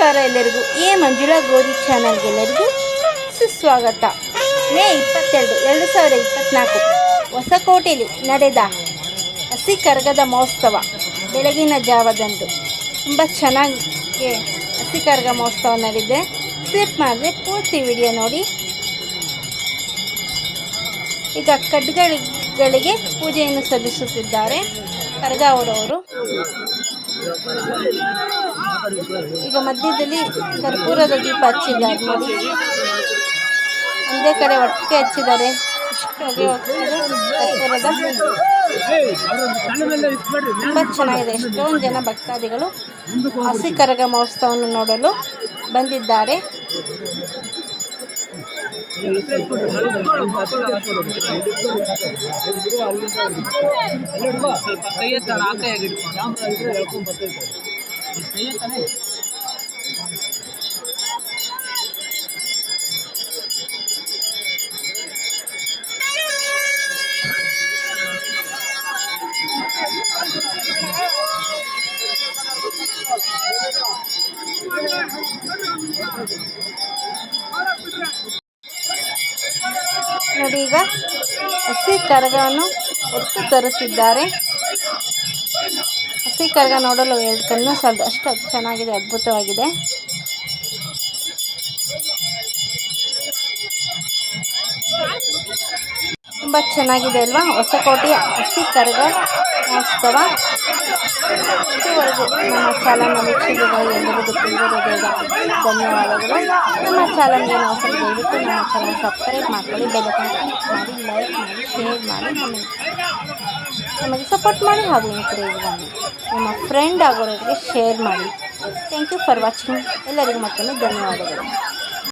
ನಮಸ್ಕಾರ ಎಲ್ಲರಿಗೂ. ಎ ಮಂಜುಳಾ ಗೋರಿ ಚಾನಲ್ಗೆಲ್ಲರಿಗೂ ಸುಸ್ವಾಗತ. ಮೇ ಇಪ್ಪತ್ತೆರಡು, ಎರಡು ಸಾವಿರದ ಇಪ್ಪತ್ತ್ನಾಲ್ಕು ಹೊಸಕೋಟೆಯಲ್ಲಿ ನಡೆದ ಹಸಿ ಕರಗದ ಮಹೋತ್ಸವ. ಬೆಳಗಿನ ಜಾವದಂದು. ತುಂಬ ಚೆನ್ನಾಗಿ ಹಸಿ ಕರಗ ಮಹೋತ್ಸವ ನಡೆದಿದೆ ಸ್ಲಿಪ್ ಮಾಡಿದ್ರೆ ಪೂರ್ತಿ ವಿಡಿಯೋ ನೋಡಿ. ಈಗ ಕಡ್ಗಳಿಗೆ ಪೂಜೆಯನ್ನು ಸಲ್ಲಿಸುತ್ತಿದ್ದಾರೆ. ಕರಗ ಅವರವರು ಈಗ ಮಧ್ಯದಲ್ಲಿ ಕರ್ಪೂರದ ದೀಪ ಹಚ್ಚಿದ್ದಾರೆ. ನೋಡಿ ಒಂದೇ ಕಡೆ ಒಟ್ಟಿಗೆ ಹಚ್ಚಿದ್ದಾರೆ. ಕರ್ಪೂರದ ತುಂಬ ಚೆನ್ನಾಗಿದೆ. ಎಷ್ಟೊಂದು ಜನ ಭಕ್ತಾದಿಗಳು ಹಸಿ ಕರಗ ಮಹೋತ್ಸವವನ್ನು ನೋಡಲು ಬಂದಿದ್ದಾರೆ. ಸ್ವಲ್ಪ ಕೈ ಎತ್ತಣ ಆ ಕೈಯಾಗ ಇಟ್ಕೊಂಡು ಕೈ ಎತ್ತನೆ ನೋಡಿ ಈಗ ಹಸಿ ಕರಗವನ್ನು ಹೊತ್ತು ತರುತ್ತಿದ್ದಾರೆ ಹಸಿ ಕರಗ ನೋಡಲು ಎರಡು ಕಣ್ಣು ಸಾಲದು ಅಷ್ಟು ಚೆನ್ನಾಗಿದೆ, ಅದ್ಭುತವಾಗಿದೆ. ತುಂಬ ಚೆನ್ನಾಗಿದೆ ಅಲ್ವಾ? ಹೊಸಕೋಟೆ ಹಸಿ ಕರಗ ಮಹೋತ್ಸವ ಇದುವರೆಗೂ ನಮ್ಮ ಚಾಲನ ವೀಕ್ಷಕರು ಎಲ್ಲರಿಗೂ ತುಂಬ ಧನ್ಯವಾದಗಳು. ನಮ್ಮ ಚಾಲನ್ಗೆ ನಾವು ಸ್ವಲ್ಪ ದಯವಿಟ್ಟು ನಮ್ಮ ಚಾನಲ್ ಸಬ್ಸ್ಕ್ರೈಬ್ ಮಾಡ್ಕೊಳ್ಳಿ, ಬೆಲೆ ಕ್ಲಿಕ್ ಮಾಡಿ, ಲೈಕ್ ಮಾಡಿ, ಶೇರ್ ಮಾಡಿ, ನಮಗೆ ನಮಗೆ ಸಪೋರ್ಟ್ ಮಾಡಿ ಹಾಗೂ ಎನ್ಕರೇಜ್ ಮಾಡಿ ನಿಮ್ಮ ಫ್ರೆಂಡ್ ಆಗೋರಿಗೆ ಶೇರ್ ಮಾಡಿ. ಥ್ಯಾಂಕ್ ಯು ಫಾರ್ ವಾಚಿಂಗ್ ಎಲ್ಲರಿಗೂ ಮತ್ತೊಮ್ಮೆ ಧನ್ಯವಾದಗಳು.